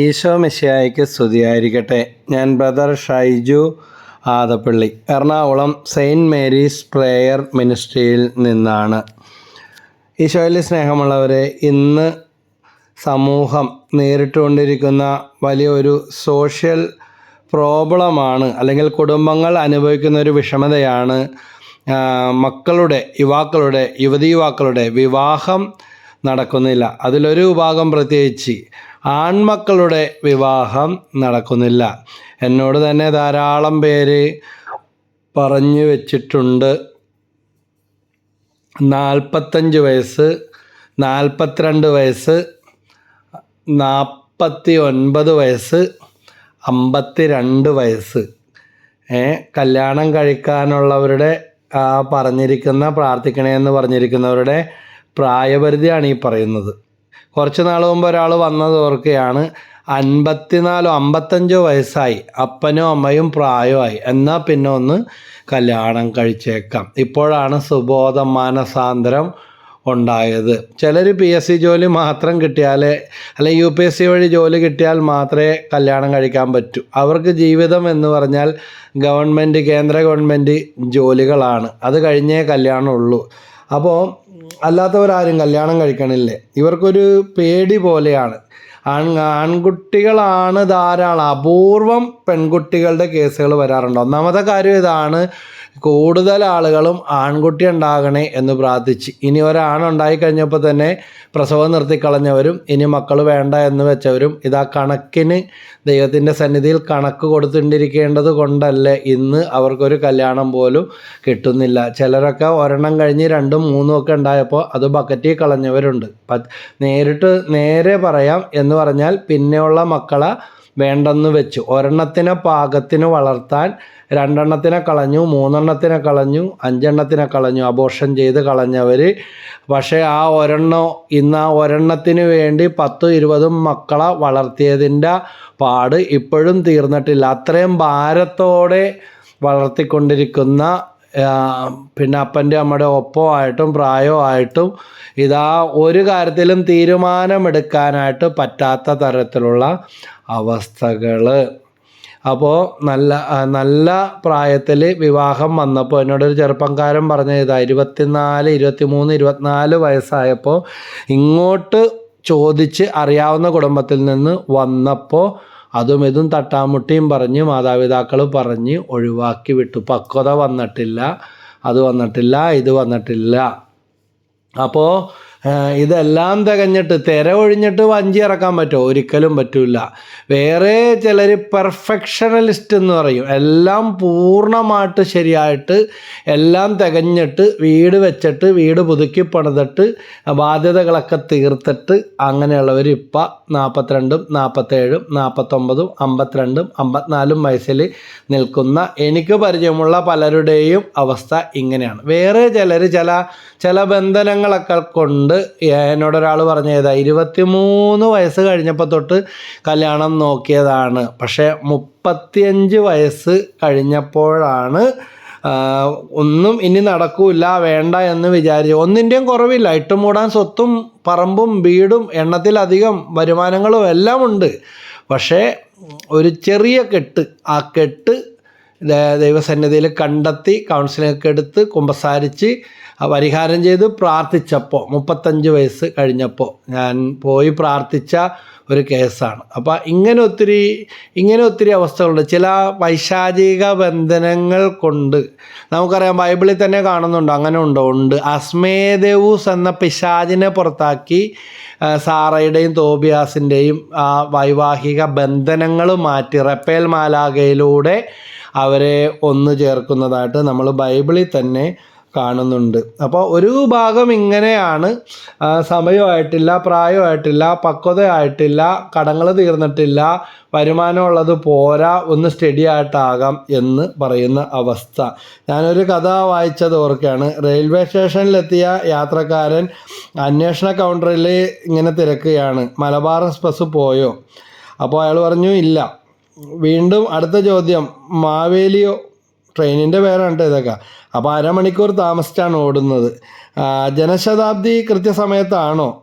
ഈശോ മിശിയായിക്ക് സ്തുതിയായിരിക്കട്ടെ. ഞാൻ brother Shaiju Adappally. Ernakulam saint Mary's prayer മിനിസ്ട്രിയിൽ നിന്നാണ്. ഈശോയിലെ സ്നേഹമുള്ളവരെ ഇന്ന് സമൂഹം നേരിട്ടുകൊണ്ടിരിക്കുന്ന വലിയൊരു സോഷ്യൽ പ്രോബ്ലമാണ് അല്ലെങ്കിൽ കുടുംബങ്ങൾ അനുഭവിക്കുന്ന ഒരു വിഷമതയാണ് മക്കളുടെ യുവാക്കളുടെ യുവതി യുവാക്കളുടെ വിവാഹം നടക്കുന്നില്ല. അതിലൊരു വിഭാഗം പ്രത്യേകിച്ച് ആൺമക്കളുടെ വിവാഹം നടക്കുന്നില്ല. എന്നോട് തന്നെ ധാരാളം പേര് പറഞ്ഞു വെച്ചിട്ടുണ്ട്. നാൽപ്പത്തഞ്ച് വയസ്സ് നാൽപ്പത്തിരണ്ട് വയസ്സ് നാൽപ്പത്തി ഒൻപത് വയസ്സ് അമ്പത്തി രണ്ട് വയസ്സ് കല്യാണം കഴിക്കാനുള്ളവരുടെ പറഞ്ഞിരിക്കുന്ന പ്രാർത്ഥിക്കണേ എന്ന് പറഞ്ഞിരിക്കുന്നവരുടെ പ്രായപരിധിയാണ് ഈ പറയുന്നത്. കുറച്ച് നാൾ മുമ്പ് ഒരാൾ വന്നത് ഓർക്കുകയാണ്. അൻപത്തിനാലോ അമ്പത്തഞ്ചോ വയസ്സായി. അപ്പനോ അമ്മയും പ്രായമായി. എന്നാൽ പിന്നെ ഒന്ന് കല്യാണം കഴിച്ചേക്കാം. ഇപ്പോഴാണ് സുബോധ മാനസാന്തരം ഉണ്ടായത്. ചിലർ പി എസ് സി ജോലി മാത്രം കിട്ടിയാലേ അല്ലെങ്കിൽ യു പി എസ് സി വഴി ജോലി കിട്ടിയാൽ മാത്രമേ കല്യാണം കഴിക്കാൻ പറ്റൂ. അവർക്ക് ജീവിതം എന്ന് പറഞ്ഞാൽ ഗവൺമെന്റ് കേന്ദ്ര ഗവൺമെന്റ് ജോലികളാണ്. അത് കഴിഞ്ഞേ കല്യാണമുള്ളൂ. അപ്പോൾ അല്ലാത്തവരാരും കല്യാണം കഴിക്കണില്ലേ? ഇവർക്കൊരു പേടി പോലെയാണ്. ആൺ ആൺകുട്ടികളാണ് ധാരാളം. അപൂർവം പെൺകുട്ടികളുടെ കേസുകൾ വരാറുണ്ട്. ഒന്നാമത്തെ കാര്യം ഇതാണ് കൂടുതൽ ആളുകളും ആൺകുട്ടി ഉണ്ടാകണേ എന്ന് പ്രാർത്ഥിച്ച്. ഇനി ഒരാണുണ്ടായി കഴിഞ്ഞപ്പോൾ തന്നെ പ്രസവം നിർത്തിക്കളഞ്ഞവരും ഇനി മക്കൾ വേണ്ട എന്ന് വെച്ചവരും ഇതാ കണക്കിന് ദൈവത്തിന്റെ സന്നിധിയിൽ കണക്ക് കൊടുത്തിട്ടിരിക്കേണ്ടത് കൊണ്ടല്ലേ ഇന്ന് അവർക്കൊരു കല്യാണം പോലും കിട്ടുന്നില്ല. ചിലരൊക്കെ ഒരെണ്ണം കഴിഞ്ഞ് രണ്ടും മൂന്നും ഒക്കെ ഉണ്ടായപ്പോൾ അത് ബക്കറ്റിൽ കളഞ്ഞവരുണ്ട്. നേരിട്ട് നേരെ പറയാം എന്ന് പറഞ്ഞാൽ പിന്നെയുള്ള മക്കളെ വേണ്ടെന്ന് വെച്ചു. ഒരെണ്ണത്തിനെ പാകത്തിന് വളർത്താൻ രണ്ടെണ്ണത്തിനെ കളഞ്ഞു മൂന്നെണ്ണത്തിനെ കളഞ്ഞു അഞ്ചെണ്ണത്തിനെ കളഞ്ഞു. അബോർഷൻ ചെയ്ത് കളഞ്ഞവർ പക്ഷേ ആ ഒരെണ്ണം ഇന്ന് ആ ഒരെണ്ണത്തിന് വേണ്ടി പത്തും ഇരുപതും മക്കളെ വളർത്തിയതിന്റെ പാട് ഇപ്പോഴും തീർന്നിട്ടില്ല. അത്രയും ഭാരത്തോടെ വളർത്തിക്കൊണ്ടിരിക്കുന്ന പിന്നെ അപ്പന്റെ അമ്മയുടെ ഒപ്പമായിട്ടും പ്രായമായിട്ടും ഇതാ ഒരു കാര്യത്തിലും തീരുമാനമെടുക്കാനായിട്ട് പറ്റാത്ത തരത്തിലുള്ള അവസ്ഥകൾ അപ്പോൾ നല്ല നല്ല പ്രായത്തിൽ വിവാഹം വന്നപ്പോൾ എന്നോടൊരു ചെറുപ്പക്കാരൻ പറഞ്ഞ ഇതാ ഇരുപത്തിനാല് ഇരുപത്തിമൂന്ന് ഇരുപത്തിനാല് വയസ്സായപ്പോൾ ഇങ്ങോട്ട് ചോദിച്ച് അറിയാവുന്ന കുടുംബത്തിൽ നിന്ന് വന്നപ്പോൾ അതും ഇതും തട്ടാമുട്ടിയും പറഞ്ഞ് മാതാപിതാക്കൾ പറഞ്ഞ് ഒഴിവാക്കി വിട്ടു. പക്വത വന്നിട്ടില്ല അത് വന്നിട്ടില്ല ഇത് വന്നിട്ടില്ല. അപ്പോൾ ഇതെല്ലാം തികഞ്ഞിട്ട് തിര ഒഴിഞ്ഞിട്ട് വഞ്ചി ഇറക്കാൻ പറ്റുമോ ഒരിക്കലും പറ്റില്ല വേറെ ചിലർ പെർഫെക്ഷണലിസ്റ്റ് എന്ന് പറയും. എല്ലാം പൂർണമായിട്ട് ശരിയായിട്ട് എല്ലാം തികഞ്ഞിട്ട് വീട് വെച്ചിട്ട് വീട് പുതുക്കി പണിതിട്ട് ബാധ്യതകളൊക്കെ തീർത്തിട്ട് അങ്ങനെയുള്ളവർ ഇപ്പം നാൽപ്പത്തിരണ്ടും നാൽപ്പത്തേഴും നാൽപ്പത്തൊമ്പതും അമ്പത്തിരണ്ടും അമ്പത്തിനാലും വയസ്സിൽ നിൽക്കുന്ന എനിക്ക് പരിചയമുള്ള പലരുടെയും അവസ്ഥ ഇങ്ങനെയാണ്. വേറെ ചിലർ ചില ചില ബന്ധനങ്ങളൊക്കെ കൊണ്ട് എന്നോടൊരാൾ പറഞ്ഞതാ ഇരുപത്തിമൂന്ന് വയസ്സ് കഴിഞ്ഞപ്പോൾ തൊട്ട് കല്യാണം നോക്കിയതാണ്. പക്ഷേ മുപ്പത്തിയഞ്ച് വയസ്സ് കഴിഞ്ഞപ്പോഴാണ് ഒന്നും ഇനി നടക്കൂല വേണ്ട എന്ന് വിചാരിച്ചു ഒന്നിന്റെയും കുറവില്ല. ഇട്ടുമൂടാൻ സ്വത്തും പറമ്പും വീടും എണ്ണത്തിലധികം വരുമാനങ്ങളും എല്ലാം ഉണ്ട്. പക്ഷേ ഒരു ചെറിയ കെട്ട് ആ കെട്ട് ദൈവസന്നിധിയിൽ കണ്ടെത്തി കൗൺസിലിംഗ് എടുത്ത് കുമ്പസാരിച്ച് ആ പരിഹാരം ചെയ്ത് പ്രാർത്ഥിച്ചപ്പോൾ മുപ്പത്തഞ്ച് വയസ്സ് കഴിഞ്ഞപ്പോൾ ഞാൻ പോയി പ്രാർത്ഥിച്ച ഒരു കേസാണ്. അപ്പോൾ ഇങ്ങനെ ഒത്തിരി ഇങ്ങനെ ഒത്തിരി അവസ്ഥകളുണ്ട്. ചില വൈശാചിക ബന്ധനങ്ങൾ കൊണ്ട് നമുക്കറിയാം ബൈബിളിൽ തന്നെ കാണുന്നുണ്ട് അങ്ങനെ ഉണ്ടോ? ഉണ്ട്. അസ്മേദേവൂസ് എന്ന പിശാചിനെ പുറത്താക്കി സാറയുടെയും തോബിയാസിന്റെയും ആ വൈവാഹിക ബന്ധനങ്ങൾ മാറ്റി റപ്പേൽ മാലാകയിലൂടെ അവരെ ഒന്ന് ചേർക്കുന്നതായിട്ട് നമ്മൾ ബൈബിളിൽ തന്നെ കാണുന്നുണ്ട്. അപ്പോൾ ഒരു ഭാഗം ഇങ്ങനെയാണ് സമയമായിട്ടില്ല പ്രായമായിട്ടില്ല പക്വതയായിട്ടില്ല കടങ്ങൾ തീർന്നിട്ടില്ല വരുമാനമുള്ളത് പോരാ ഒന്ന് സ്റ്റഡി ആയിട്ടാകാം എന്ന് പറയുന്ന അവസ്ഥ. ഞാനൊരു കഥ വായിച്ചത് ഓർക്കുകയാണ്. റെയിൽവേ സ്റ്റേഷനിലെത്തിയ യാത്രക്കാരൻ അന്വേഷണ കൗണ്ടറിൽ ഇങ്ങനെ തിരക്കുകയാണ്. മലബാർ എക്സ്പ്രസ് പോയോ? അപ്പോൾ അയാൾ പറഞ്ഞു ഇല്ല. വീണ്ടും അടുത്ത ചോദ്യം മാവേലിയോ ട്രെയിനിന്റെ പേരാണ് കേട്ടോ ഇതൊക്കെ. അപ്പോൾ അരമണിക്കൂർ താമസിച്ചാണ് ഓടുന്നത്. ജനശതാബ്ദി കൃത്യസമയത്താണോ?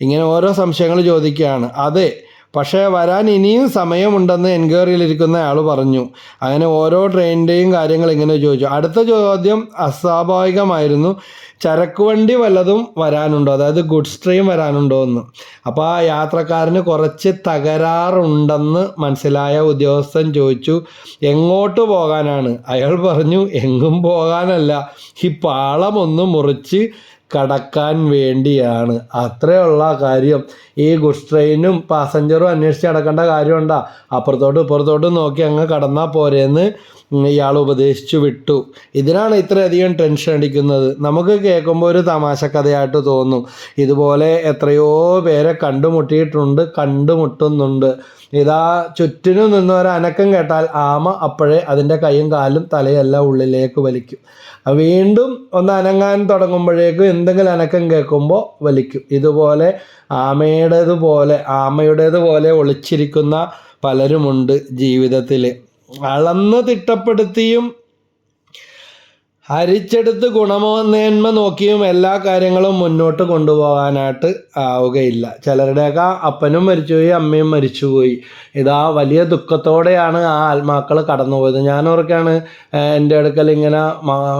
ഇങ്ങനെ ഓരോ സംശയങ്ങൾ ചോദിക്കുകയാണ്. അതെ പക്ഷേ വരാൻ ഇനിയും സമയമുണ്ടെന്ന് എൻക്വയറിയിലിരിക്കുന്ന ആൾ പറഞ്ഞു. അങ്ങനെ ഓരോ ട്രെയിനിന്റെയും കാര്യങ്ങൾ ഇങ്ങനെ ചോദിച്ചു. അടുത്ത ചോദ്യം അസ്വാഭാവികമായിരുന്നു. ചരക്ക് വണ്ടി വല്ലതും വരാനുണ്ടോ? അതായത് ഗുഡ്സ് ട്രെയിൻ വരാനുണ്ടോ എന്ന്. അപ്പോൾ ആ യാത്രക്കാരന് കുറച്ച് തകരാറുണ്ടെന്ന് മനസ്സിലായ ഉദ്യോഗസ്ഥൻ ചോദിച്ചു എങ്ങോട്ട് പോകാനാണ്? അയാൾ പറഞ്ഞു എങ്ങും പോകാനല്ല. ഈ പാളമൊന്ന് മുറിച്ച് കടക്കാൻ വേണ്ടിയാണ്. അത്രയുള്ള കാര്യം. ഈ ഗുഡ്സ് ട്രെയിനും പാസഞ്ചറും അന്വേഷിച്ച് നടക്കേണ്ട കാര്യമുണ്ടാ. അപ്പുറത്തോട്ട് ഇപ്പുറത്തോട്ടും നോക്കി അങ്ങ് കടന്നാൽ പോരെന്ന് ഇയാൾ ഉപദേശിച്ചു വിട്ടു. ഇതിനാണ് ഇത്രയധികം ടെൻഷൻ അടിക്കുന്നത്. നമുക്ക് കേൾക്കുമ്പോൾ ഒരു തമാശ കഥയായിട്ട് തോന്നും. ഇതുപോലെ എത്രയോ പേരെ കണ്ടുമുട്ടിയിട്ടുണ്ട് കണ്ടുമുട്ടുന്നുണ്ട്. ഇതാ ചുറ്റിനു നിന്ന് ഒരു അനക്കം കേട്ടാൽ ആമ അപ്പോഴേ അതിന്റെ കൈയും കാലും തലയെല്ലാം ഉള്ളിലേക്ക് വലിക്കും. വീണ്ടും ഒന്ന് അനങ്ങാൻ തുടങ്ങുമ്പോഴേക്കും എന്തെങ്കിലും അനക്കം കേൾക്കുമ്പോൾ വലിക്കും. ഇതുപോലെ ആമയുടേതുപോലെ ആമയുടേതുപോലെ ഒളിച്ചിരിക്കുന്ന പലരുമുണ്ട് ജീവിതത്തിൽ അളന്ന് തിട്ടപ്പെടുത്തിയും ഹരിച്ചെടുത്ത് ഗുണമേന്മ നോക്കിയും എല്ലാ കാര്യങ്ങളും മുന്നോട്ട് കൊണ്ടുപോകാനായിട്ട് ആവുകയില്ല. ചിലരുടെയൊക്കെ അപ്പനും മരിച്ചുപോയി അമ്മയും മരിച്ചുപോയി. ഇതാ വലിയ ദുഃഖത്തോടെയാണ് ആ ആത്മാക്കൾ കടന്നുപോയത്. ഞാൻ ഓർക്കാണ് എന്റെ അടുക്കൽ ഇങ്ങനെ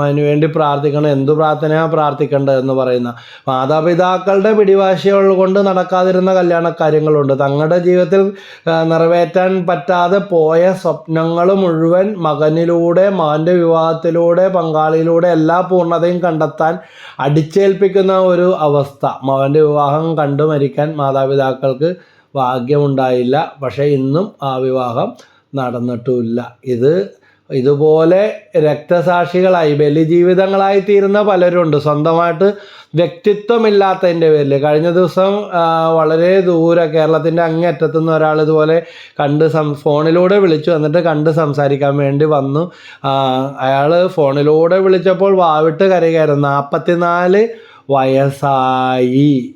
അതിന് വേണ്ടി പ്രാർത്ഥിക്കണം എന്തു പ്രാർത്ഥനയാണ് പ്രാർത്ഥിക്കേണ്ടത് എന്ന് പറയുന്ന. മാതാപിതാക്കളുടെ പിടിവാശികൾ കൊണ്ട് നടക്കാതിരുന്ന കല്യാണ കാര്യങ്ങളുണ്ട്. തങ്ങളുടെ ജീവിതത്തിൽ നിറവേറ്റാൻ പറ്റാതെ പോയ സ്വപ്നങ്ങൾ മുഴുവൻ മകനിലൂടെ മകന്റെ വിവാഹത്തിലൂടെ പങ്കാളിയിലൂടെ എല്ലാ പൂർണതയും കണ്ടെത്താൻ അടിച്ചേൽപ്പിക്കുന്ന ഒരു അവസ്ഥ. മകന്റെ വിവാഹം കണ്ടു മരിക്കാൻ മാതാപിതാക്കൾക്ക് ഭാഗ്യമുണ്ടായില്ല. പക്ഷേ ഇന്നും ആ വിവാഹം നടന്നിട്ടുമില്ല. ഇത് ഇതുപോലെ രക്തസാക്ഷികളായി ബലിജീവിതങ്ങളായി തീരുന്ന പലരുണ്ട്. സ്വന്തമായിട്ട് വ്യക്തിത്വമില്ലാത്തതിന്റെ പേരിൽ കഴിഞ്ഞ ദിവസം വളരെ ദൂരെ കേരളത്തിന്റെ അങ്ങേറ്റത്തു നിന്ന് ഒരാൾ ഇതുപോലെ കണ്ട് സം ഫോണിലൂടെ വിളിച്ചു. എന്നിട്ട് കണ്ട് സംസാരിക്കാൻ വേണ്ടി വന്നു. അയാൾ ഫോണിലൂടെ വിളിച്ചപ്പോൾ വാവിട്ട് കരയുകയായിരുന്നു. നാൽപ്പത്തിനാല് വയസ്സായി.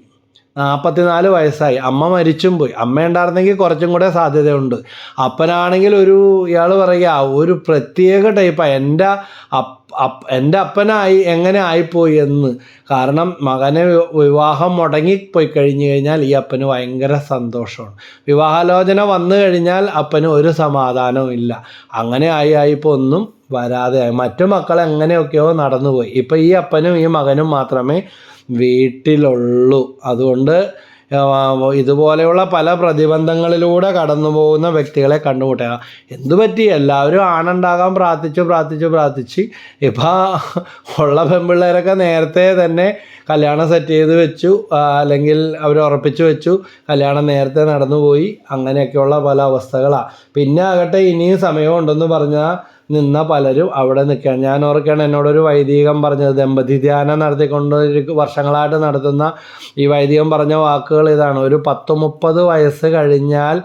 നാൽപ്പത്തിനാല് വയസ്സായി. അമ്മ മരിച്ചും പോയി. അമ്മ ഉണ്ടായിരുന്നെങ്കിൽ കുറച്ചും കൂടെ സാധ്യതയുണ്ട്. അപ്പനാണെങ്കിൽ ഒരു ഇയാൾ പറയുക ഒരു പ്രത്യേക ടൈപ്പാണ് എന്റെ എന്റെ അപ്പനായി എങ്ങനെ ആയിപ്പോയി എന്ന്. കാരണം മകനെ വിവാഹം മുടങ്ങിപ്പോയി കഴിഞ്ഞു കഴിഞ്ഞാൽ ഈ അപ്പന് ഭയങ്കര സന്തോഷമാണ്. വിവാഹാലോചന വന്നു കഴിഞ്ഞാൽ അപ്പന് ഒരു സമാധാനവും ഇല്ല. അങ്ങനെ ആയി ആയിപ്പോൾ ഒന്നും വരാതെ. മറ്റു മക്കൾ എങ്ങനെയൊക്കെയോ നടന്നുപോയി. ഇപ്പം ഈ അപ്പനും ഈ മകനും മാത്രമേ വീട്ടിലുള്ളൂ. അതുകൊണ്ട് ഇതുപോലെയുള്ള പല പ്രതിബന്ധങ്ങളിലൂടെ കടന്നു പോകുന്ന വ്യക്തികളെ കണ്ടുമുട്ടുക. എന്തുപറ്റി എല്ലാവരും ആണുണ്ടാകാൻ പ്രാർത്ഥിച്ചു പ്രാർത്ഥിച്ചു പ്രാർത്ഥിച്ച്. ഇപ്പം ഉള്ള പെൺപിള്ളേരൊക്കെ നേരത്തെ തന്നെ കല്യാണം സെറ്റ് ചെയ്ത് വെച്ചു അല്ലെങ്കിൽ അവർ ഉറപ്പിച്ചു വെച്ചു കല്യാണം നേരത്തെ നടന്നുപോയി അങ്ങനെയൊക്കെയുള്ള പല അവസ്ഥകളാണ് പിന്നെ ആകട്ടെ ഇനിയും സമയമുണ്ടെന്ന് പറഞ്ഞാൽ നിന്ന പലരും അവിടെ നിൽക്കുകയാണ്. ഞാൻ ഓർക്കുകയാണ് എന്നോടൊരു വൈദികം പറഞ്ഞത് ദമ്പതി ധ്യാനം നടത്തിക്കൊണ്ട് വർഷങ്ങളായിട്ട് നടത്തുന്ന ഈ വൈദികം പറഞ്ഞ വാക്കുകൾ ഇതാണ്. ഒരു പത്ത് മുപ്പത് വയസ്സ് കഴിഞ്ഞാൽ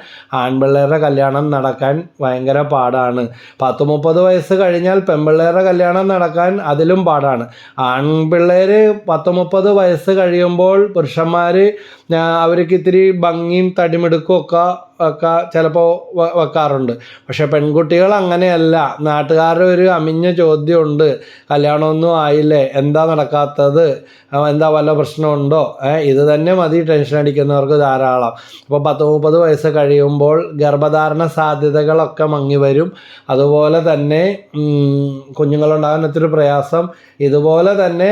ആൺപിള്ളേരുടെ കല്യാണം നടക്കാൻ ഭയങ്കര പാടാണ്. പത്ത് മുപ്പത് വയസ്സ് കഴിഞ്ഞാൽ പെൺപിള്ളേരുടെ കല്യാണം നടക്കാൻ അതിലും പാടാണ്. ആൺപിള്ളേർ പത്ത് മുപ്പത് വയസ്സ് കഴിയുമ്പോൾ പുരുഷന്മാർ അവർക്ക് ഇത്തിരി ഭംഗിയും തടിമിടുക്കും ഒക്കെ ഒക്കെ ചിലപ്പോൾ വെക്കാറുണ്ട്. പക്ഷെ പെൺകുട്ടികൾ അങ്ങനെയല്ല. നാട്ടുകാരുടെ ഒരു അമിഞ്ഞ ചോദ്യമുണ്ട്. കല്യാണമൊന്നും ആയില്ലേ? എന്താ നടക്കാത്തത്? എന്താ വല്ല പ്രശ്നമുണ്ടോ? ഇത് തന്നെ മതി ടെൻഷൻ അടിക്കുന്നവർക്ക് ധാരാളം. അപ്പോൾ പത്ത് മുപ്പത് വയസ്സ് കഴിയുമ്പോൾ ഗർഭധാരണ സാധ്യതകളൊക്കെ മങ്ങി വരും. അതുപോലെ തന്നെ കുഞ്ഞുങ്ങളുണ്ടാകാൻ ഒത്തിരി പ്രയാസം. ഇതുപോലെ തന്നെ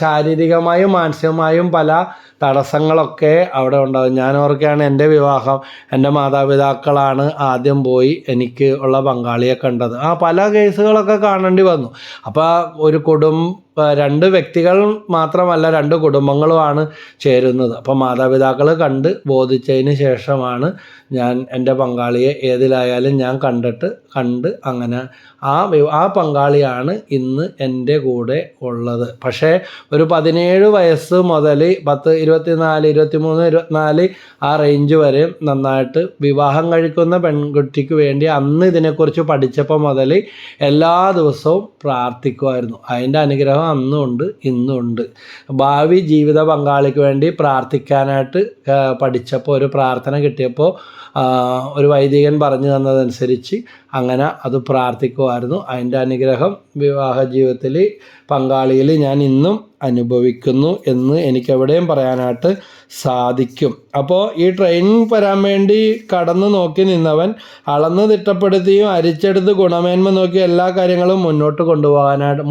ശാരീരികമായും മാനസികമായും പല തടസ്സങ്ങളൊക്കെ അവിടെ ഉണ്ടാകും. ഞാൻ ഓർക്കുകയാണ് എന്റെ വിവാഹം. എന്റെ മാതാപിതാക്കളാണ് ആദ്യം പോയി എനിക്ക് ഉള്ള പങ്കാളിയെ കണ്ടത്. ആ പല കേസുകളൊക്കെ കാണേണ്ടി വന്നു. അപ്പോൾ ഒരു കുടുംബ രണ്ട് വ്യക്തികൾ മാത്രമല്ല രണ്ട് കുടുംബങ്ങളുമാണ് ചേരുന്നത്. അപ്പോൾ മാതാപിതാക്കൾ കണ്ട് ബോധിച്ചതിന് ശേഷമാണ് ഞാൻ എന്റെ പങ്കാളിയെ ഏതിലായാലും ഞാൻ കണ്ടിട്ട് കണ്ട് അങ്ങനെ ആ ആ പങ്കാളിയാണ് ഇന്ന് എന്റെ കൂടെ ഉള്ളത്. പക്ഷേ ഒരു പതിനേഴ് വയസ്സ് മുതൽ പത്ത് ഇരുപത്തിനാല് ഇരുപത്തിമൂന്ന് ഇരുപത്തിനാല് ആ റേഞ്ച് വരെ നന്നായിട്ട് വിവാഹം കഴിക്കുന്ന പെൺകുട്ടിക്ക് വേണ്ടി അന്ന് ഇതിനെക്കുറിച്ച് പഠിച്ചപ്പോൾ മുതൽ എല്ലാ ദിവസവും പ്രാർത്ഥിക്കുമായിരുന്നു. അതിന്റെ അനുഗ്രഹം അന്നും ഉണ്ട് ഇന്നും ഉണ്ട് ഭാവി ജീവിത പങ്കാളിക്ക് വേണ്ടി പ്രാർത്ഥിക്കാനായിട്ട് പഠിച്ചപ്പോൾ ഒരു പ്രാർത്ഥന കിട്ടിയപ്പോൾ ഒരു വൈദികൻ പറഞ്ഞു തന്നതനുസരിച്ച് അങ്ങനെ അത് പ്രാർത്ഥിക്കുമായിരുന്നു അതിന്റെ അനുഗ്രഹം വിവാഹ ജീവിതത്തിൽ പങ്കാളിയിൽ ഞാൻ ഇന്നും അനുഭവിക്കുന്നു എന്ന് എനിക്കെവിടെയും പറയാനായിട്ട് സാധിക്കും. അപ്പോൾ ഈ ട്രെയിനിങ് വരാൻ വേണ്ടി കടന്നു നോക്കി നിന്നവൻ അളന്ന് തിട്ടപ്പെടുത്തിയും അരിച്ചെടുത്ത് ഗുണമേന്മ നോക്കി എല്ലാ കാര്യങ്ങളും മുന്നോട്ട് കൊണ്ടുപോകാനായിട്ട്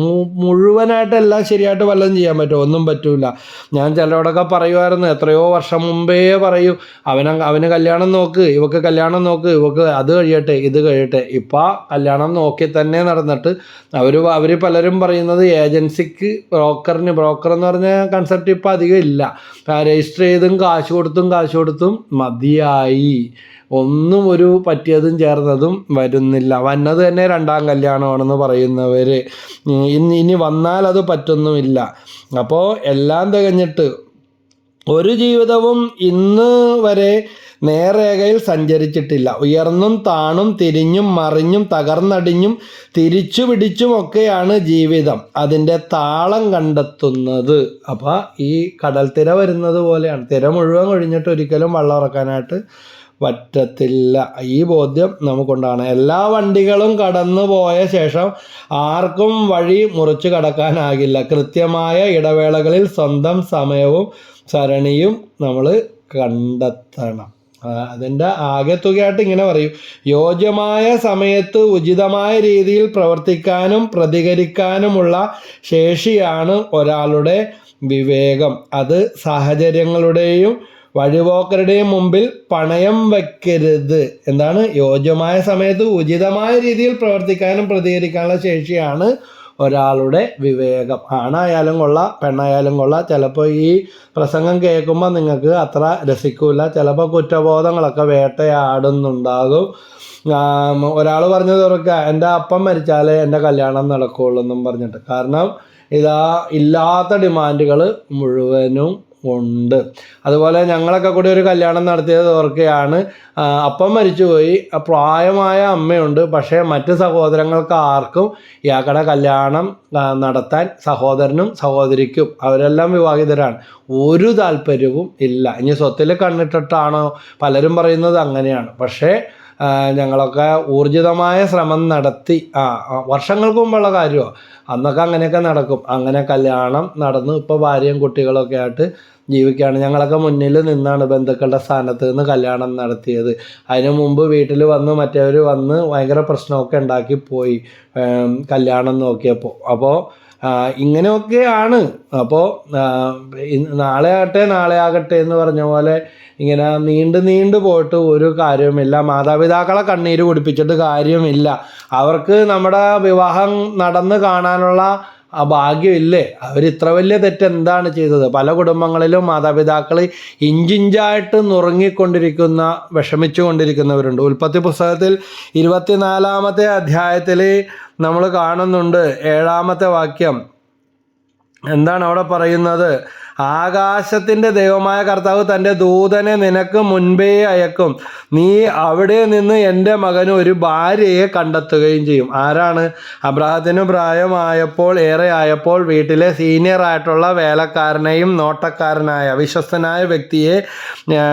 മുഴുവനായിട്ട് എല്ലാം ശരിയായിട്ട് വല്ലതും ചെയ്യാൻ പറ്റുമോ? ഒന്നും പറ്റൂല. ഞാൻ ചിലരോടൊക്കെ പറയുമായിരുന്നു എത്രയോ വർഷം മുമ്പേ പറയും അവന അവന് കല്യാണം നോക്ക് ഇവക്ക് കല്യാണം നോക്ക് ഇവക്ക് അത് കഴിയട്ടെ ഇത് കഴിയട്ടെ. ഇപ്പം കല്യാണം നോക്കി തന്നെ നടന്നിട്ട് അവർ അവർ പലരും പറയുന്നത് ഏജൻസിക്ക് ബ്രോക്കറിന് ബ്രോക്കർ എന്ന് പറഞ്ഞ കൺസെപ്റ്റ് ഇപ്പം അധികം ഇല്ല രജിസ്റ്റർ ചെയ്തും കാശ് കൊടുത്തും കാശ് കൊടുത്തും മതിയായി. ഒന്നും ഒരു പറ്റിയതും ചേർന്നതും വരുന്നില്ല. വന്നത് തന്നെ രണ്ടാം കല്യാണമാണെന്ന് പറയുന്നവർ ഇനി ഇനി വന്നാൽ അത് പറ്റൊന്നുമില്ല. അപ്പോൾ എല്ലാം തികഞ്ഞിട്ട് ഒരു ജീവിതവും ഇന്ന് വരെ നേർരേഖയിൽ സഞ്ചരിച്ചിട്ടില്ല. ഉയർന്നും താണും തിരിഞ്ഞും മറിഞ്ഞും തകർന്നടിഞ്ഞും തിരിച്ചു പിടിച്ചുമൊക്കെയാണ് ജീവിതം. അതിന്റെ താളം കണ്ടെത്തുന്നത്. അപ്പോൾ ഈ കടൽ തിര വരുന്നത് പോലെയാണ്. തിര മുഴുവൻ ഒഴിഞ്ഞിട്ട് ഒരിക്കലും വെള്ളം ഇറക്കാനായിട്ട് പറ്റത്തില്ല. ഈ ബോധ്യം നമുക്കുണ്ടാണ് എല്ലാ വണ്ടികളും കടന്നു പോയ ശേഷം ആർക്കും വഴി മുറിച്ചു കടക്കാനാകില്ല. കൃത്യമായ ഇടവേളകളിൽ സ്വന്തം സമയവും സരണിയും നമ്മൾ കണ്ടെത്തണം. അതിന്റെ ആകെ തുകയായിട്ട് ഇങ്ങനെ പറയും. യോജ്യമായ സമയത്ത് ഉചിതമായ രീതിയിൽ പ്രവർത്തിക്കാനും പ്രതികരിക്കാനുമുള്ള ശേഷിയാണ് ഒരാളുടെ വിവേകം. അത് സാഹചര്യങ്ങളുടെയും വഴിപോക്കരുടെയും മുമ്പിൽ പണയം വയ്ക്കരുത് എന്താണ്? യോജ്യമായ സമയത്ത് ഉചിതമായ രീതിയിൽ പ്രവർത്തിക്കാനും പ്രതികരിക്കാനുള്ള ശേഷിയാണ് ഒരാളുടെ വിവേകം. ആണായാലും കൊള്ളാം പെണ്ണായാലും കൊള്ളാം. ചിലപ്പോൾ ഈ പ്രസംഗം കേൾക്കുമ്പോൾ നിങ്ങൾക്ക് അത്ര രസിക്കൂല. ചിലപ്പോൾ കുറ്റബോധങ്ങളൊക്കെ വേട്ടയാടുന്നുണ്ടാകും. ഒരാൾ പറഞ്ഞത് ഓർക്കുക എന്റെ അപ്പം മരിച്ചാലേ എന്റെ കല്യാണം നടക്കുകയുള്ളൂ എന്നും പറഞ്ഞിട്ട്. കാരണം ഇതാ ഇല്ലാത്ത ഡിമാൻഡുകൾ മുഴുവനും ഉണ്ട്. അതുപോലെ ഞങ്ങളൊക്കെ കൂടി ഒരു കല്യാണം നടത്തിയത് ഓർക്കുകയാണ് അപ്പം മരിച്ചുപോയി. പ്രായമായ അമ്മയുണ്ട്. പക്ഷേ മറ്റ് സഹോദരങ്ങൾക്ക് ആർക്കും ഇയാക്കടെ കല്യാണം നടത്താൻ സഹോദരനും സഹോദരിക്കും അവരെല്ലാം വിവാഹിതരാണ്. ഒരു താല്പര്യവും ഇല്ല. ഇനി സ്വത്തിൽ കണ്ണിട്ടിട്ടാണോ? പലരും പറയുന്നത് അങ്ങനെയാണ്. പക്ഷേ ഞങ്ങളൊക്കെ ഊർജിതമായ ശ്രമം നടത്തി. ആ വർഷങ്ങൾക്ക് മുമ്പുള്ള കാര്യമാണ് അന്നൊക്കെ അങ്ങനെയൊക്കെ നടക്കും. അങ്ങനെ കല്യാണം നടന്നു ഇപ്പോൾ ഭാര്യയും കുട്ടികളൊക്കെ ആയിട്ട് ജീവിക്കുകയാണ്. ഞങ്ങളൊക്കെ മുന്നിൽ നിന്നാണ് ബന്ധുക്കളുടെ സ്ഥാനത്ത് നിന്ന് കല്യാണം നടത്തിയത്. അതിനു മുമ്പ് വീട്ടിൽ വന്ന് മറ്റവർ വന്ന് ഭയങ്കര പ്രശ്നമൊക്കെ ഉണ്ടാക്കി പോയി കല്യാണം നോക്കിയപ്പോൾ. അപ്പോൾ ഇങ്ങനെയൊക്കെയാണ്. അപ്പോൾ നാളെ ആകട്ടെ നാളെ ആകട്ടെ എന്ന് പറഞ്ഞ പോലെ ഇങ്ങനെ നീണ്ടു നീണ്ടു പോയിട്ട് ഒരു കാര്യവുമില്ല. മാതാപിതാക്കളെ കണ്ണീര് കുടിപ്പിച്ചിട്ട് കാര്യമില്ല. അവർക്ക് നമ്മുടെ വിവാഹം നടന്ന് കാണാനുള്ള ആ ഭാഗ്യമില്ലേ? അവർ ഇത്ര വലിയ തെറ്റ് എന്താണ് ചെയ്തത്? പല കുടുംബങ്ങളിലും മാതാപിതാക്കൾ ഇഞ്ചിഞ്ചായിട്ട് നുറങ്ങിക്കൊണ്ടിരിക്കുന്ന വിഷമിച്ചു കൊണ്ടിരിക്കുന്നവരുണ്ട് ഉൽപ്പത്തി പുസ്തകത്തിൽ ഇരുപത്തിനാലാമത്തെ അധ്യായത്തിൽ നമ്മൾ കാണുന്നുണ്ട് ഏഴാമത്തെ വാക്യം. എന്താണ് അവിടെ പറയുന്നത്? ആകാശത്തിന്റെ ദൈവമായ കർത്താവ് തന്റെ ദൂതനെ നിനക്ക് മുൻപേ അയക്കും. നീ അവിടെ നിന്ന് എന്റെ മകന് ഒരു ഭാര്യയെ കണ്ടെത്തുകയും ചെയ്യും. ആരാണ്? അബ്രാഹത്തിന് പ്രായമായപ്പോൾ ഏറെ ആയപ്പോൾ വീട്ടിലെ സീനിയർ ആയിട്ടുള്ള വേലക്കാരനെയും നോട്ടക്കാരനായ വിശ്വസ്തനായ വ്യക്തിയെ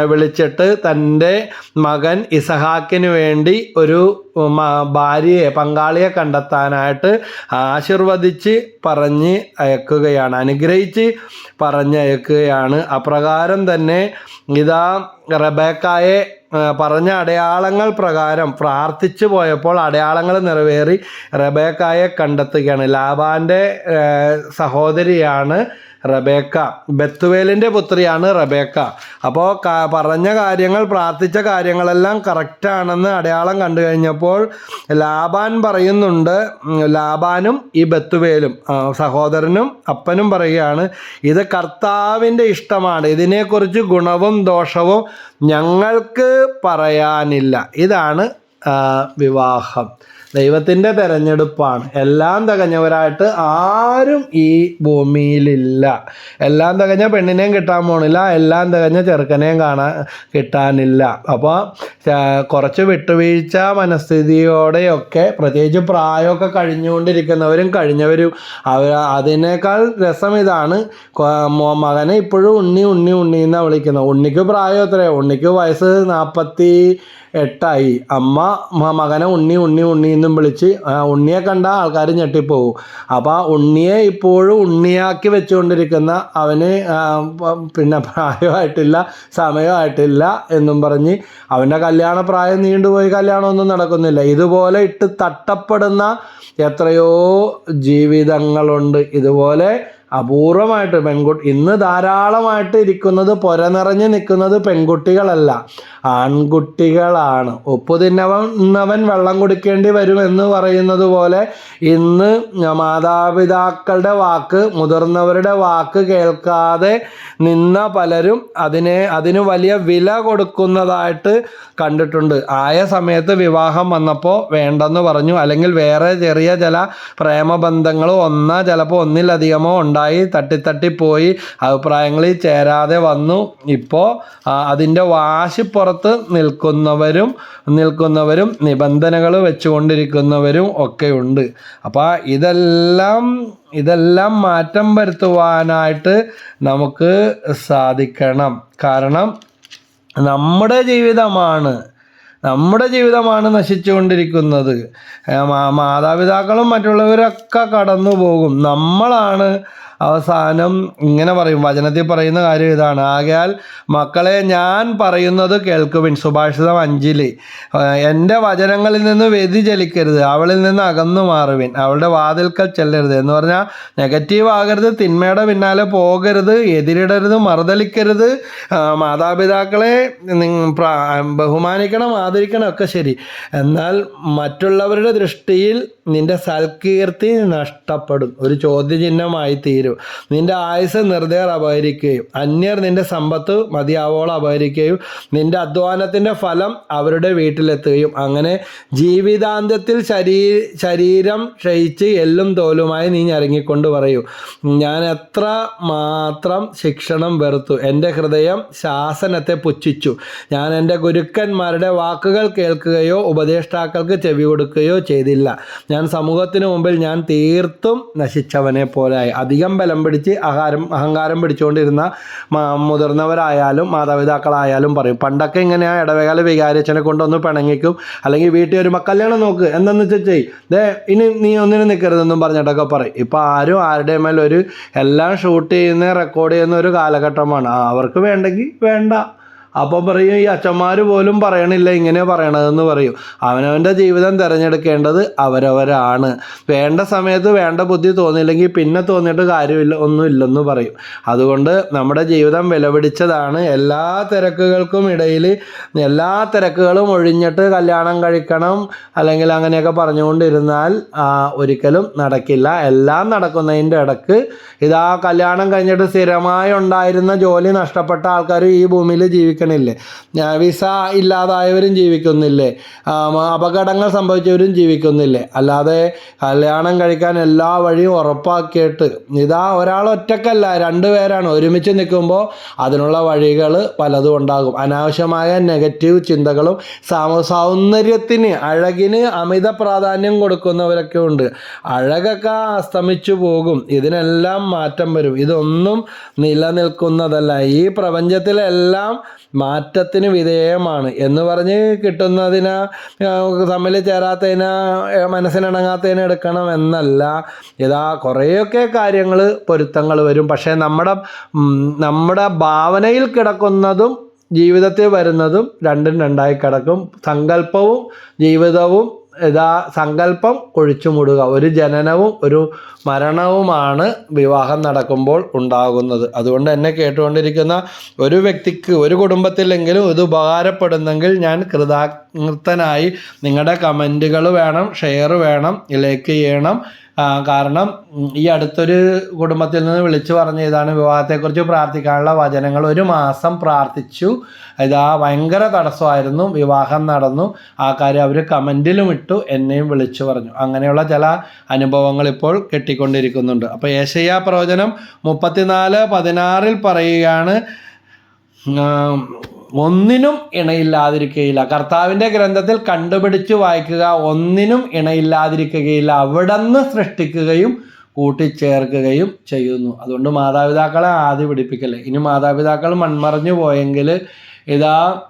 വിളിച്ചിട്ട് തന്റെ മകൻ ഇസഹാക്കിന് വേണ്ടി ഒരു ഭാര്യയെ പങ്കാളിയെ കണ്ടെത്താനായിട്ട് ആശീർവദിച്ച് പറഞ്ഞ് അയക്കുകയാണ് അനുഗ്രഹിച്ച് പറഞ്ഞയക്കുകയാണ് അപ്രകാരം തന്നെ ഇതാ റബേക്കായെ പറഞ്ഞ അടയാളങ്ങൾ പ്രകാരം പ്രാർത്ഥിച്ചു പോയപ്പോൾ അടയാളങ്ങൾ നിറവേറി റബേക്കായെ കണ്ടെത്തുകയാണ്. ലാബാന്റെ സഹോദരിയാണ് റബേക്ക. ബത്തുവേലിന്റെ പുത്രിയാണ് റബേക്ക. അപ്പോൾ പറഞ്ഞ കാര്യങ്ങൾ പ്രാർത്ഥിച്ച കാര്യങ്ങളെല്ലാം കറക്റ്റാണെന്ന് അടയാളം കണ്ടു കഴിഞ്ഞപ്പോൾ ലാബാൻ പറയുന്നുണ്ട് ലാബാനും ഈ ബത്തുവേലും സഹോദരനും അപ്പനും പറയുകയാണ് ഇത് കർത്താവിന്റെ ഇഷ്ടമാണ് ഇതിനെക്കുറിച്ച് ഗുണവും ദോഷവും ഞങ്ങൾക്ക് പറയാനില്ല. ഇതാണ് വിവാഹം. ദൈവത്തിന്റെ തെരഞ്ഞെടുപ്പാണ്. എല്ലാം തികഞ്ഞവരായിട്ട് ആരും ഈ ഭൂമിയിലില്ല. എല്ലാം തികഞ്ഞ പെണ്ണിനെയും കിട്ടാൻ പോണില്ല. എല്ലാം തികഞ്ഞ ചെറുക്കനെയും കാണാൻ കിട്ടാനില്ല. അപ്പോൾ കുറച്ച് വിട്ടുവീഴ്ച മനസ്ഥിതിയോടെയൊക്കെ പ്രത്യേകിച്ച് പ്രായമൊക്കെ കഴിഞ്ഞുകൊണ്ടിരിക്കുന്നവരും കഴിഞ്ഞവരും അവർ അതിനേക്കാൾ രസം ഇതാണ്. മകനെ ഇപ്പോഴും ഉണ്ണി ഉണ്ണി ഉണ്ണി എന്നാണ് വിളിക്കുന്നത്. ഉണ്ണിക്ക് പ്രായം എത്രയാണ് ഉണ്ണിക്ക് വയസ്സ് നാൽപ്പത്തി എട്ടായി. അമ്മ മകനെ ഉണ്ണി ഉണ്ണി ഉണ്ണി എന്നും വിളിച്ച് ഉണ്ണിയെ കണ്ട ആൾക്കാർ ഞെട്ടിപ്പോവും. അപ്പോൾ ആ ഉണ്ണിയെ ഇപ്പോഴും ഉണ്ണിയാക്കി വെച്ചുകൊണ്ടിരിക്കുന്ന അവന് പിന്നെ പ്രായമായിട്ടില്ല സമയമായിട്ടില്ല എന്നും പറഞ്ഞ് അവന്റെ കല്യാണ പ്രായം നീണ്ടുപോയി കല്യാണമൊന്നും നടക്കുന്നില്ല. ഇതുപോലെ ഇട്ട് തട്ടപ്പെടുന്ന എത്രയോ ജീവിതങ്ങളുണ്ട്. ഇതുപോലെ അപൂർവമായിട്ട് പെൺകുട്ടി ഇന്ന് ധാരാളമായിട്ട് ഇരിക്കുന്നത് പൊര നിറഞ്ഞു നിൽക്കുന്നത് പെൺകുട്ടികളല്ല. ആൺകുട്ടികളാണ്. ഉപ്പ് തിന്നവൻ വെള്ളം കുടിക്കേണ്ടി വരും എന്ന് പറയുന്നത് പോലെ ഇന്ന് മാതാപിതാക്കളുടെ വാക്ക് മുതിർന്നവരുടെ വാക്ക് കേൾക്കാതെ നിന്ന പലരും അതിനെ അതിന് വലിയ വില കൊടുക്കുന്നതായിട്ട് കണ്ടിട്ടുണ്ട്. ആയ സമയത്ത് വിവാഹം വന്നപ്പോൾ വേണ്ടെന്ന് പറഞ്ഞു. അല്ലെങ്കിൽ വേറെ ചെറിയ ചില പ്രേമബന്ധങ്ങളോ ഒന്നാ ചിലപ്പോൾ ഒന്നിലധികമോ ഉണ്ടായി. തട്ടിത്തട്ടിപ്പോയി അഭിപ്രായങ്ങളിൽ ചേരാതെ വന്നു. ഇപ്പോൾ അതിന്റെ വാശിപ്പുറത്ത് നിൽക്കുന്നവരും നിൽക്കുന്നവരും നിബന്ധനകൾ വെച്ചുകൊണ്ടിരിക്കുന്നവരും ഒക്കെ ഉണ്ട് അപ്പോൾ ഇതെല്ലാം ഇതെല്ലാം മാറ്റം വരുത്തുവാനായിട്ട് നമുക്ക് സാധിക്കണം. കാരണം നമ്മുടെ ജീവിതമാണ് നമ്മുടെ ജീവിതമാണ് നശിച്ചുകൊണ്ടിരിക്കുന്നത്. മാതാപിതാക്കളും മറ്റുള്ളവരൊക്കെ കടന്നു പോകും നമ്മളാണ് അവസാനം ഇങ്ങനെ പറയും വചനത്തിൽ പറയുന്ന കാര്യം ഇതാണ്. ആകയാൽ മക്കളെ ഞാൻ പറയുന്നത് കേൾക്കുവിൻ. സുഭാഷിതം അഞ്ചിൽ എന്റെ വചനങ്ങളിൽ നിന്ന് വ്യതിചലിക്കരുത് അവളിൽ നിന്ന് അകന്നു മാറുവിൻ. അവളുടെ വാതിൽക്കൽ ചെല്ലരുത് എന്ന് പറഞ്ഞാൽ നെഗറ്റീവ് ആകരുത് തിന്മയുടെ പിന്നാലെ പോകരുത് എതിരിടരുത് മറുതലിക്കരുത്. മാതാപിതാക്കളെ ബഹുമാനിക്കണം ആദരിക്കണം ഒക്കെ ശരി. എന്നാൽ മറ്റുള്ളവരുടെ ദൃഷ്ടിയിൽ നിന്റെ സൽകീർത്തി നഷ്ടപ്പെടും. ഒരു ചോദ്യചിഹ്നമായി തീരും. നിന്റെ ആയുസ് നിർദ്ദയർ അപഹരിക്കുകയും അന്യർ നിന്റെ സമ്പത്ത് മതിയാവോളം അപഹരിക്കുകയും നിന്റെ അധ്വാനത്തിന്റെ ഫലം അവരുടെ വീട്ടിലെത്തുകയും. അങ്ങനെ ജീവിതാന്ത്യത്തിൽ ശരീ ശരീരം ക്ഷയിച്ച് എല്ലും തോലുമായി നീ ഞരങ്ങിക്കൊണ്ട് പറയൂ. ഞാൻ എത്ര മാത്രം ശിക്ഷണം വെറുത്തു. എന്റെ ഹൃദയം ശാസനത്തെ പുച്ഛിച്ചു. ഞാൻ എന്റെ ഗുരുക്കന്മാരുടെ വാക്കുകൾ കേൾക്കുകയോ ഉപദേഷ്ടാക്കൾക്ക് ചെവി കൊടുക്കുകയോ ചെയ്തില്ല. ഞാൻ സമൂഹത്തിന് മുമ്പിൽ ഞാൻ തീർത്തും നശിച്ചവനെ പോലായി. അധികം ബലം പിടിച്ച് അഹാരം അഹങ്കാരം പിടിച്ചുകൊണ്ടിരുന്ന മുതിർന്നവരായാലും മാതാപിതാക്കളായാലും പറയും. പണ്ടൊക്കെ ഇങ്ങനെ ആ ഇടവേകാല വികാരച്ചനെ കൊണ്ടൊന്ന് പിണങ്ങിക്കും. അല്ലെങ്കിൽ വീട്ടിൽ ഒരു കല്യാണം നോക്ക്. എന്താന്ന് വെച്ചാൽ ചെയ് ദേ ഇനി നീ ഒന്നിനും നിൽക്കരുതെന്നും പറഞ്ഞിട്ടൊക്കെ പറയും. ഇപ്പം ആരും ആരുടെ മേലൊരു എല്ലാം ഷൂട്ട് ചെയ്യുന്ന റെക്കോർഡ് ചെയ്യുന്ന ഒരു കാലഘട്ടമാണ്. അവർക്ക് വേണ്ടെങ്കിൽ വേണ്ട. അപ്പോൾ പറയും ഈ അച്ഛന്മാർ പോലും പറയണില്ല ഇങ്ങനെ പറയണതെന്ന് പറയും. അവനവന്റെ ജീവിതം തിരഞ്ഞെടുക്കേണ്ടത് അവരവരാണ്. വേണ്ട സമയത്ത് വേണ്ട ബുദ്ധി തോന്നിയില്ലെങ്കിൽ പിന്നെ തോന്നിയിട്ട് കാര്യമില്ല ഒന്നുമില്ലെന്ന് പറയും. അതുകൊണ്ട് നമ്മുടെ ജീവിതം വിലപിടിച്ചതാണ്. എല്ലാ തിരക്കുകൾക്കും ഇടയിൽ എല്ലാ തിരക്കുകളും ഒഴിഞ്ഞിട്ട് കല്യാണം കഴിക്കണം അല്ലെങ്കിൽ അങ്ങനെയൊക്കെ പറഞ്ഞുകൊണ്ടിരുന്നാൽ ഒരിക്കലും നടക്കില്ല. എല്ലാം നടക്കുന്നതിന്റെ ഇടയ്ക്ക് ഇതാ കല്യാണം കഴിഞ്ഞിട്ട് സ്ഥിരമായി ഉണ്ടായിരുന്ന ജോലി നഷ്ടപ്പെട്ട ആൾക്കാർ ഈ ഭൂമിയിൽ ജീവിക്കണില്ലേ? വിസ ഇല്ലാതായവരും ജീവിക്കുന്നില്ലേ? അപകടങ്ങൾ സംഭവിച്ചവരും ജീവിക്കുന്നില്ലേ? അല്ലാതെ കല്യാണം കഴിക്കാൻ എല്ലാ വഴിയും ഉറപ്പാക്കിയിട്ട് ഇതാ ഒരാൾ ഒറ്റക്കല്ല രണ്ടുപേരാണ് ഒരുമിച്ച് നിൽക്കുമ്പോൾ അതിനുള്ള വഴികൾ പലതും ഉണ്ടാകും. അനാവശ്യമായ നെഗറ്റീവ് ചിന്തകളും സാമ സൗന്ദര്യത്തിന് അഴകിന് അമിത പ്രാധാന്യം കൊടുക്കുന്നവരൊക്കെ ഉണ്ട്. അഴകൊക്കെ അസ്തമിച്ചു പോകും. ഇതിനെല്ലാം മാറ്റം വരും. ഇതൊന്നും നിലനിൽക്കുന്നതല്ല. ഈ പ്രപഞ്ചത്തിലെല്ലാം മാറ്റത്തിന് വിധേയമാണ് എന്ന് പറഞ്ഞ് കിട്ടുന്നതിന് തമ്മിൽ ചേരാത്തതിന് മനസ്സിനിണങ്ങാത്തതിന് എടുക്കണം എന്നല്ല. ഇതാ കുറേയൊക്കെ കാര്യങ്ങൾ പൊരുത്തങ്ങൾ വരും. പക്ഷേ നമ്മുടെ നമ്മുടെ ഭാവനയിൽ കിടക്കുന്നതും ജീവിതത്തിൽ വരുന്നതും രണ്ടും രണ്ടായി കിടക്കും. സങ്കല്പവും ജീവിതവും ഇതാ സങ്കല്പം കുഴിച്ചു മുടുക ഒരു ജനനവും ഒരു മരണവുമാണ് വിവാഹം നടക്കുമ്പോൾ ഉണ്ടാകുന്നത്. അതുകൊണ്ട് എന്നെ കേട്ടുകൊണ്ടിരിക്കുന്ന ഒരു വ്യക്തിക്ക് ഒരു കുടുംബത്തിലെങ്കിലും ഇത് ഉപകാരപ്പെടുന്നെങ്കിൽ ഞാൻ കൃതാർത്ഥനായി നിങ്ങളുടെ കമന്റുകൾ വേണം ഷെയർ വേണം ലൈക്ക് ചെയ്യണം. കാരണം ഈ അടുത്തൊരു കുടുംബത്തിൽ നിന്ന് വിളിച്ചു പറഞ്ഞ ഇതാണ് വിവാഹത്തെക്കുറിച്ച് പ്രാർത്ഥിക്കാനുള്ള വചനങ്ങൾ ഒരു മാസം പ്രാർത്ഥിച്ചു. ഇതാ ഭയങ്കര തടസ്സമായിരുന്നു. വിവാഹം നടന്നു. ആ കാര്യം അവർ കമന്റിലും ഇട്ടു എന്നെയും വിളിച്ചു പറഞ്ഞു. അങ്ങനെയുള്ള ചില അനുഭവങ്ങൾ ഇപ്പോൾ കിട്ടിക്കൊണ്ടിരിക്കുന്നുണ്ട്. അപ്പോൾ ഏഷ്യ പ്രവചനം മുപ്പത്തിനാല് പതിനാറിൽ പറയുകയാണ് ഒന്നിനും ഇണയില്ലാതിരിക്കുകയില്ല. കർത്താവിന്റെ ഗ്രന്ഥത്തിൽ കണ്ടുപിടിച്ച് വായിക്കുക ഒന്നിനും ഇണയില്ലാതിരിക്കുകയില്ല. അവിടുന്ന് സൃഷ്ടിക്കുകയും കൂട്ടിച്ചേർക്കുകയും ചെയ്യുന്നു. അതുകൊണ്ട് മാതാപിതാക്കളെ ആദ്യം പിടിപ്പിക്കല്ലേ? ഇനി മാതാപിതാക്കൾ മൺമറഞ്ഞു പോയെങ്കിൽ ഇതാ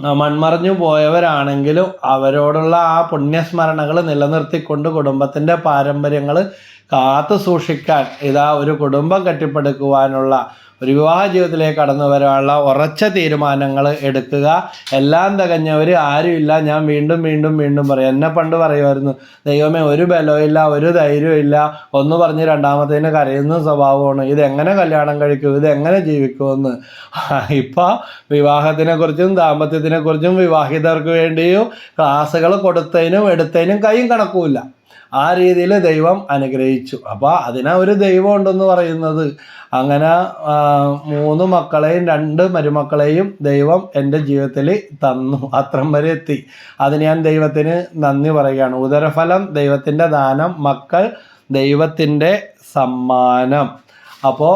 മൺമറഞ്ഞു പോയവരാണെങ്കിലും അവരോടുള്ള ആ പുണ്യസ്മരണകൾ നിലനിർത്തിക്കൊണ്ട് കുടുംബത്തിന്റെ പാരമ്പര്യങ്ങൾ കാത്തു സൂക്ഷിക്കാൻ ഇതാ ഒരു കുടുംബം കെട്ടിപ്പടുക്കുവാനുള്ള ഒരു വിവാഹ ജീവിതത്തിലേക്ക് കടന്നു വരാനുള്ള ഉറച്ച തീരുമാനങ്ങൾ എടുക്കുക. എല്ലാം തികഞ്ഞവർ ആരുമില്ല. ഞാൻ വീണ്ടും വീണ്ടും വീണ്ടും പറയും. എന്നെ പണ്ട് പറയുമായിരുന്നു ദൈവമേ ഒരു ബലമില്ല ഒരു ധൈര്യമില്ല ഒന്ന് പറഞ്ഞ് രണ്ടാമത്തേന് കരയുന്ന സ്വഭാവമാണ്. ഇതെങ്ങനെ കല്യാണം കഴിക്കും? ഇതെങ്ങനെ ജീവിക്കുമെന്ന്? ഇപ്പോൾ വിവാഹത്തിനെക്കുറിച്ചും ദാമ്പത്യത്തിനെക്കുറിച്ചും ദാമ്പത്യത്തിനെ വിവാഹിതർക്ക് വേണ്ടിയും ക്ലാസ്സുകൾ കൊടുത്തതിനും എടുത്തതിനും കൈയും കണക്കുമില്ല. ആ രീതിയിൽ ദൈവം അനുഗ്രഹിച്ചു. അപ്പോൾ അതിനാ ഒരു ദൈവം ഉണ്ടെന്ന് പറയുന്നത്. അങ്ങനെ മൂന്ന് മക്കളെയും രണ്ട് മരുമക്കളെയും ദൈവം എന്റെ ജീവിതത്തിൽ തന്നു. അത്രം വരെ എത്തി. അതിന് ഞാൻ ദൈവത്തിന് നന്ദി പറയുകയാണ്. ഉദരഫലം ദൈവത്തിന്റെ ദാനം മക്കൾ ദൈവത്തിന്റെ സമ്മാനം. അപ്പോൾ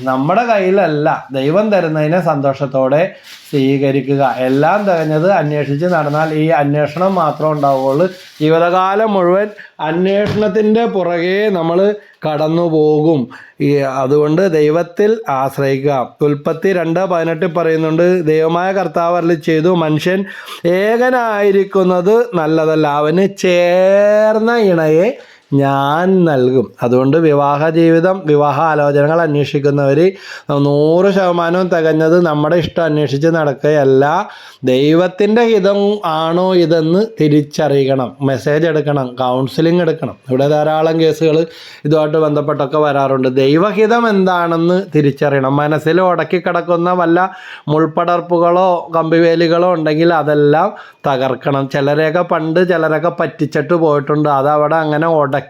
നമ്മുടെ കയ്യിലല്ല ദൈവം തരുന്നതിനെ സന്തോഷത്തോടെ സ്വീകരിക്കുക. എല്ലാം തികഞ്ഞത് അന്വേഷിച്ച് നടന്നാൽ ഈ അന്വേഷണം മാത്രം ഉണ്ടാവുകയുള്ളൂ. ജീവിതകാലം മുഴുവൻ അന്വേഷണത്തിന്റെ പുറകെ നമ്മൾ കടന്നു പോകും. ഈ അതുകൊണ്ട് ദൈവത്തിൽ ആശ്രയിക്കുക. ഉൽപ്പത്തി രണ്ട് പതിനെട്ടിൽ പറയുന്നുണ്ട് ദൈവമായ കർത്താവ് അരുളി ചെയ്തു മനുഷ്യൻ ഏകനായിരിക്കുന്നത് നല്ലതല്ല. അവന് ചേർന്ന ഇണയെ ഞാൻ നൽകും. അതുകൊണ്ട് വിവാഹ ജീവിതം വിവാഹ ആലോചനകൾ അന്വേഷിക്കുന്നവർ നൂറ് ശതമാനവും തികഞ്ഞത് നമ്മുടെ ഇഷ്ടം അന്വേഷിച്ച് നടക്കുകയല്ല. ദൈവത്തിന്റെ ഹിതം ആണോ ഇതെന്ന് തിരിച്ചറിയണം. മെസ്സേജ് എടുക്കണം കൗൺസിലിംഗ് എടുക്കണം. ഇവിടെ ധാരാളം കേസുകൾ ഇതുമായിട്ട് ബന്ധപ്പെട്ടൊക്കെ വരാറുണ്ട്. ദൈവഹിതം എന്താണെന്ന് തിരിച്ചറിയണം. മനസ്സിൽ ഉടക്കി കിടക്കുന്ന വല്ല മുൾപ്പടർപ്പുകളോ കമ്പിവേലികളോ ഉണ്ടെങ്കിൽ അതെല്ലാം തകർക്കണം. ചിലരെയൊക്കെ പണ്ട് ചിലരൊക്കെ പറ്റിച്ചിട്ട് പോയിട്ടുണ്ട്. അതവിടെ അങ്ങനെ ഉടക്കി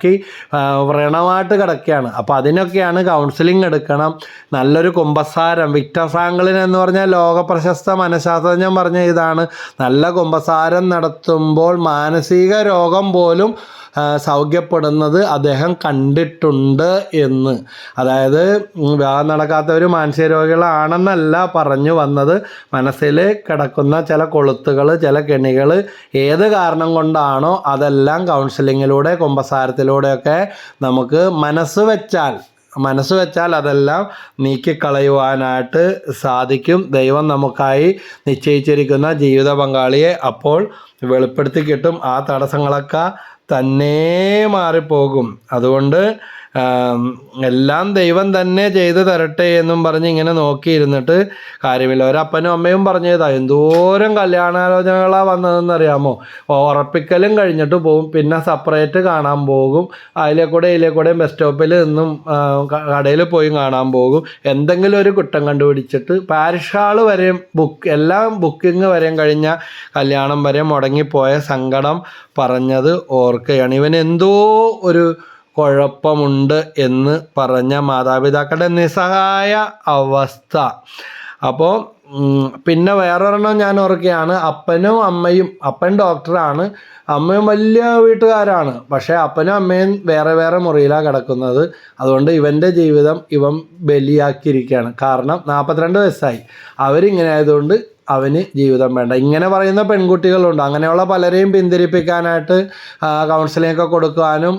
ആ, വ്രണമായിട്ട് കിടക്കുകയാണ്. അപ്പോൾ അതിനൊക്കെയാണ് കൗൺസിലിംഗ് എടുക്കണം. നല്ലൊരു കുമ്പസാരം. വിക്ടർ ഫ്രാങ്ക്ലിൻ എന്ന് പറഞ്ഞാൽ ലോക പ്രശസ്ത മനഃശാസ്ത്രജ്ഞൻ പറഞ്ഞ ഇതാണ്. നല്ല കുമ്പസാരം നടത്തുമ്പോൾ മാനസിക രോഗം പോലും സൗഖ്യപ്പെടുന്നത് അദ്ദേഹം കണ്ടിട്ടുണ്ട് എന്ന്. അതായത് വിവാഹം നടക്കാത്തവർ മാനസിക രോഗികളാണെന്നല്ല പറഞ്ഞു വന്നത്. മനസ്സിൽ കിടക്കുന്ന ചില കൊളുത്തുകൾ ചില കെണികൾ ഏത് കാരണം കൊണ്ടാണോ അതെല്ലാം കൗൺസിലിങ്ങിലൂടെ കുമ്പസാരത്തിലൂടെയൊക്കെ നമുക്ക് മനസ്സ് വെച്ചാൽ മനസ്സ് വെച്ചാൽ അതെല്ലാം നീക്കിക്കളയുവാനായിട്ട് സാധിക്കും. ദൈവം നമുക്കായി നിശ്ചയിച്ചിരിക്കുന്ന ജീവിത പങ്കാളിയെ അപ്പോൾ വെളിപ്പെടുത്തി കിട്ടും. ആ തടസ്സങ്ങളൊക്കെ തന്നെ മാറിപ്പോകും. അതുകൊണ്ട് എല്ലാം ദൈവം തന്നെ ചെയ്തു തരട്ടെ എന്നും പറഞ്ഞ് ഇങ്ങനെ നോക്കിയിരുന്നിട്ട് കാര്യമില്ല. ഒരപ്പനും അമ്മയും പറഞ്ഞതാ എന്തോരം കല്യാണാലോചനകളാണ് വന്നതെന്നറിയാമോ? ഉറപ്പിക്കലും കഴിഞ്ഞിട്ട് പോകും പിന്നെ സെപ്പറേറ്റ് കാണാൻ പോകും. അതിലെ കൂടെ ഇതിലെ കൂടെ ബസ് സ്റ്റോപ്പിൽ നിന്നും കടയിൽ പോയി കാണാൻ പോകും. എന്തെങ്കിലും ഒരു കുറ്റം കണ്ടുപിടിച്ചിട്ട് പാരിഷ് ഹാൾ വരെയും ബുക്ക് എല്ലാം ബുക്കിംഗ് വരെയും കഴിഞ്ഞ കല്യാണം വരെ മുടങ്ങിപ്പോയ സങ്കടം പറഞ്ഞത് ഓർക്കുകയാണ്. ഇവൻ എന്തോ ഒരു കുഴപ്പമുണ്ട് എന്ന് പറഞ്ഞ മാതാപിതാക്കളുടെ നിസ്സഹായ അവസ്ഥ. അപ്പോൾ പിന്നെ വേറൊരെണ്ണം ഞാൻ ഓർക്കുകയാണ്. അപ്പനും അമ്മയും അപ്പൻ ഡോക്ടറാണ് അമ്മയും വലിയ വീട്ടുകാരാണ്. പക്ഷേ അപ്പനും അമ്മയും വേറെ വേറെ മുറിയിലാണ് കിടക്കുന്നത്. അതുകൊണ്ട് ഇവന്റെ ജീവിതം ഇവൻ ബലിയാക്കിയിരിക്കുകയാണ്. കാരണം നാൽപ്പത്തിരണ്ട് വയസ്സായി. അവരിങ്ങനെ ആയതുകൊണ്ട് അവന് ജീവിതം വേണ്ട. ഇങ്ങനെ പറയുന്ന പെൺകുട്ടികളുണ്ട്. അങ്ങനെയുള്ള പലരെയും പിന്തിരിപ്പിക്കാനായിട്ട് കൗൺസിലിംഗ് ഒക്കെ കൊടുക്കാനും